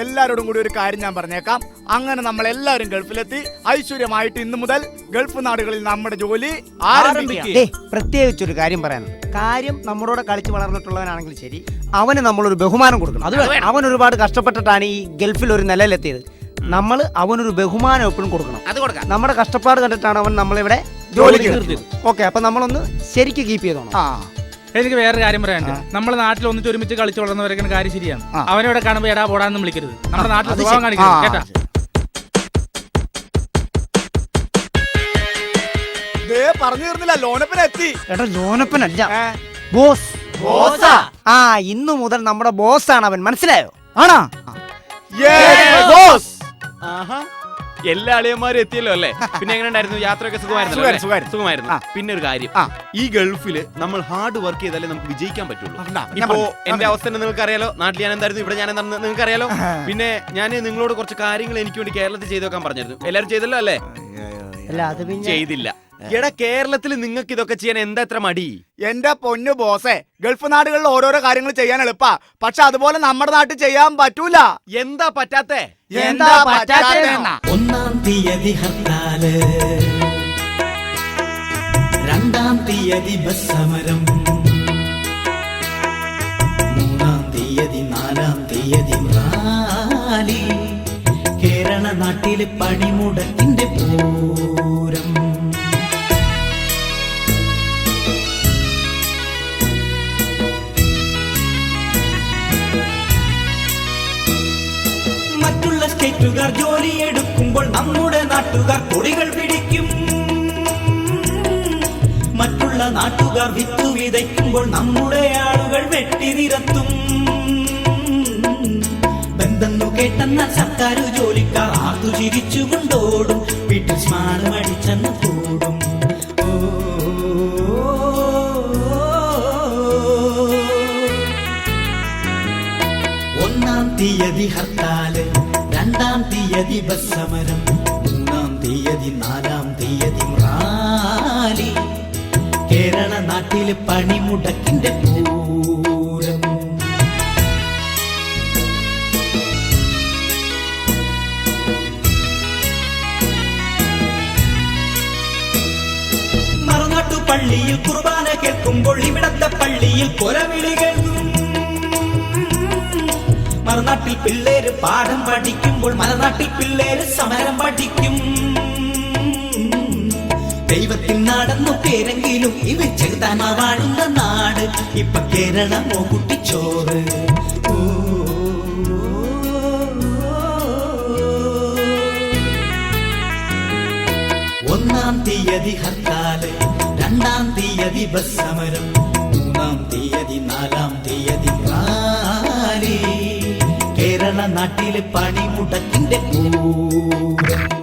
എല്ലാവരോടും കൂടി ഒരു കാര്യം ഞാൻ പറഞ്ഞേക്കാം. അങ്ങനെ നമ്മൾ എല്ലാവരും ഗൾഫിലെത്തി. ഐശ്വര്യമായിട്ട് ഇന്നു മുതൽ ഗൾഫ് നാടുകളിൽ നമ്മുടെ ജോലി ആരംഭിക്കുക പ്രത്യേകിച്ച് ഒരു കാര്യം പറയാനുണ്ട് കാര്യം നമ്മളോട് കളിച്ച് വളർന്നിട്ടുള്ളവനാണെങ്കിൽ ശരി അവന് നമ്മളൊരു ബഹുമാനം കൊടുക്കണം. അത് അവൻ ഒരുപാട് കഷ്ടപ്പെട്ടിട്ടാണ് ഈ ഗൾഫിൽ ഒരു നിലയിലെത്തിയത്. നമ്മൾ അവനൊരു ബഹുമാനം എപ്പോഴും കൊടുക്കണം. അത് കൊടുക്കാം. നമ്മുടെ കഷ്ടപ്പാട് കണ്ടിട്ടാണ് അവൻ നമ്മളിവിടെ ജോലിക്ക് ജോലിക്ക് ഓക്കെ അപ്പൊ നമ്മളൊന്ന് ശരിക്ക് കീപ്പ് ചെയ്തോണം. ആ. എനിക്ക് വേറെ കാര്യം പറയാനുണ്ട്. നമ്മുടെ നാട്ടിൽ ഒന്നിച്ച് ഒരുമിച്ച് കളിച്ചു വളർന്നവരൊക്കെ കാര്യം ശരിയാണ്. അവനോടെ അവനോട് കാണുമ്പോ എടാ പോടാന്നും വിളിക്കരുത്. നമ്മുടെ നാട്ടിൽ സ്വഭാവം. കാണിക്കരുത്. കേട്ടാ? ദേ പറഞ്ഞു തീർന്നില്ല. എത്തി എടാ ലോനപ്പനല്ല. ബോസ്. ബോസാ? ആ ഇന്നു മുതൽ നമ്മുടെ ബോസ് ആണ് അവൻ. മനസ്സിലായോ? ആണോ? എല്ലാ അളിയന്മാരും എത്തിയല്ലോ അല്ലേ? പിന്നെ എങ്ങനെ ഉണ്ടായിരുന്നു? യാത്രയൊക്കെ സുഖമായിരുന്നു സുഖമായിരുന്നു, സുഖമായിരുന്നു. സുഖമായിരുന്നു. ആ. പിന്നെ ഒരു കാര്യം. ആ. ഈ ഗൾഫിൽ നമ്മൾ ഹാർഡ് വർക്ക് ചെയ്താലേ നമുക്ക് വിജയിക്കാൻ പറ്റുള്ളൂ. ഞാൻ ഇപ്പോ പറഞ്ഞു. എന്റെ അവസ്ഥ നിങ്ങൾക്ക് അറിയാലോ നാട്ടിൽ ഞാൻ എന്തായിരുന്നു? ഇവിടെ ഞാൻ എന്താണെന്ന് നിങ്ങൾക്ക് അറിയാലോ പിന്നെ ഞാൻ നിങ്ങളോട് കുറച്ച് കാര്യങ്ങൾ എനിക്ക് വേണ്ടി കേരളത്തിൽ ചെയ്തു വെക്കാൻ പറഞ്ഞിരുന്നു. എല്ലാരും ചെയ്തല്ലോ അല്ലേ? അല്ല അത് പിന്നെ ചെയ്തില്ല. എടാ കേരളത്തിൽ നിങ്ങൾക്ക് ഇതൊക്കെ ചെയ്യാൻ എന്താ എത്ര മടി? എന്റെ പൊന്നു ബോസേ ഗൾഫ് നാടുകളിൽ ഓരോരോ കാര്യങ്ങൾ ചെയ്യാൻ എളുപ്പാ. പക്ഷെ അതുപോലെ നമ്മുടെ നാട്ടിൽ ചെയ്യാൻ പറ്റൂല. എന്താ പറ്റാത്തേ? എന്താ? ഒന്നാം തീയതി ഹർത്താൽ. രണ്ടാം തീയതി ബസ് സമരം. മൂന്നാം തീയതി നാലാം തീയതി റാലി. കേരള നാട്ടിലെ പണിമുടക്കിന്റെ പൂരം. സ്റ്റേറ്റുകാർ ജോലിയെടുക്കുമ്പോൾ നമ്മുടെ നാട്ടുകാർ കൊടികൾ പിടിക്കും. മറ്റുള്ള നാട്ടുകാർ വിത്തു വിതയ്ക്കുമ്പോൾ നമ്മുടെ ആളുകൾ വെട്ടി നിരത്തും. ബന്ധന്നു കേട്ടെന്ന സർക്കാർ ജോലിക്കാർ ആർത്തു ചിരിച്ചു കൊണ്ടോടും. വീട്ടിൽ സ്മാരം അടിച്ചെന്ന് കൂടും. ഒന്നാം തീയതി ഹർത്താൽ. രണ്ടാം തീയതി ബസ് സമരം മൂന്നാം തീയതി നാലാം തീയതി റാലി. കേരള നാട്ടിലെ പണിമുടക്കിന്റെ പൂരം. മറുനാട്ടു പള്ളിയിൽ കുർബാന കേൾക്കുമ്പോൾ ഇവിടത്തെ പള്ളിയിൽ കൊലവിളി കേൾക്കും മറുനാട്ടിൽ പിള്ളേര് പാഠം പഠിക്കുമ്പോൾ മലനാട്ടിൽ പിള്ളേര് സമരം പഠിക്കും. ദൈവത്തിൽ നടന്നു പേരെങ്കിലും ഇവ ചെറുതാൻ വാഴുന്ന നാട്. ഇപ്പൊ കേരളമോ കുട്ടിച്ചോറ് ഒന്നാം തീയതി ഹർത്താൽ രണ്ടാം തീയതി ബസ് സമരം മൂന്നാം തീയതി നാലാം തീയതി നാട്ടിലെ പണിമുടക്കിന്റെ പൂരം